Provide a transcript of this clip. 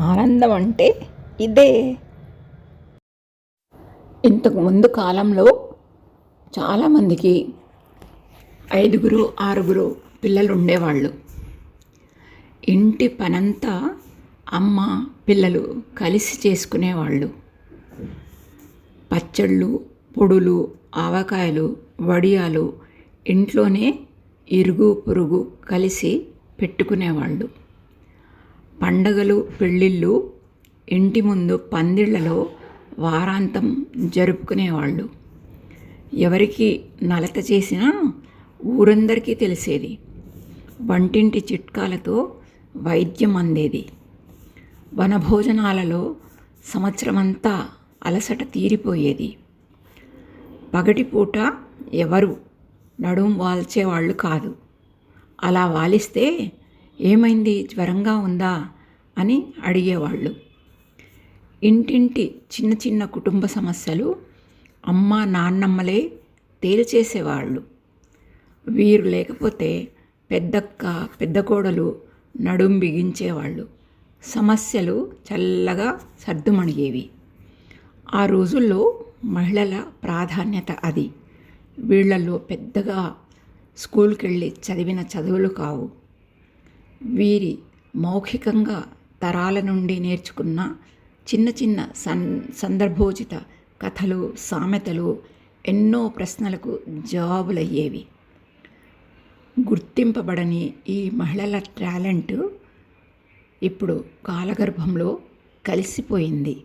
ఆనందం అంటే ఇదే. ఇంతకు ముందు కాలంలో చాలామందికి ఐదుగురు ఆరుగురు పిల్లలు ఉండేవాళ్ళు. ఇంటి పనంతా అమ్మ పిల్లలు కలిసి చేసుకునేవాళ్ళు. పచ్చళ్ళు పొడులు ఆవకాయలు వడియాలు ఇంట్లోనే ఇరుగు పొరుగు కలిసి పెట్టుకునేవాళ్ళు. పండగలు పెళ్ళిళ్ళు ఇంటి ముందు పందిళ్ళలో వారాంతం జరుపుకునేవాళ్ళు. ఎవరికి నలత చేసినా ఊరందరికీ తెలిసేది. వంటింటి చిట్కాలతో వైద్యం అందేది. వనభోజనాలలో సంవత్సరమంతా అలసట తీరిపోయేది. పగటిపూట ఎవరు నడుం వాల్చేవాళ్ళు కాదు. అలా వాలిస్తే ఏమైంది? జ్వరంగా ఉందా? అని అడిగేవాళ్ళు. ఇంటింటి చిన్న చిన్న కుటుంబ సమస్యలు అమ్మ నాన్నమ్మలే తేల్చేసేవాళ్ళు. వీరు లేకపోతే పెద్దక్క పెద్ద కోడలు నడుం బిగించేవాళ్ళు. సమస్యలు చల్లగా సర్దుమణిగేవి. ఆ రోజుల్లో మహిళల ప్రాధాన్యత అది. వీళ్ళలో పెద్దగా స్కూల్కి వెళ్ళి చదివిన చదువులు కావు. వీరి మౌఖికంగా తరాల నుండి నేర్చుకున్న చిన్న చిన్న సన్ సందర్భోచిత కథలు సామెతలు ఎన్నో ప్రశ్నలకు జవాబులయ్యేవి. గుర్తింపబడని ఈ మహిళల టాలెంట్ ఇప్పుడు కాలగర్భంలో కలిసిపోయింది.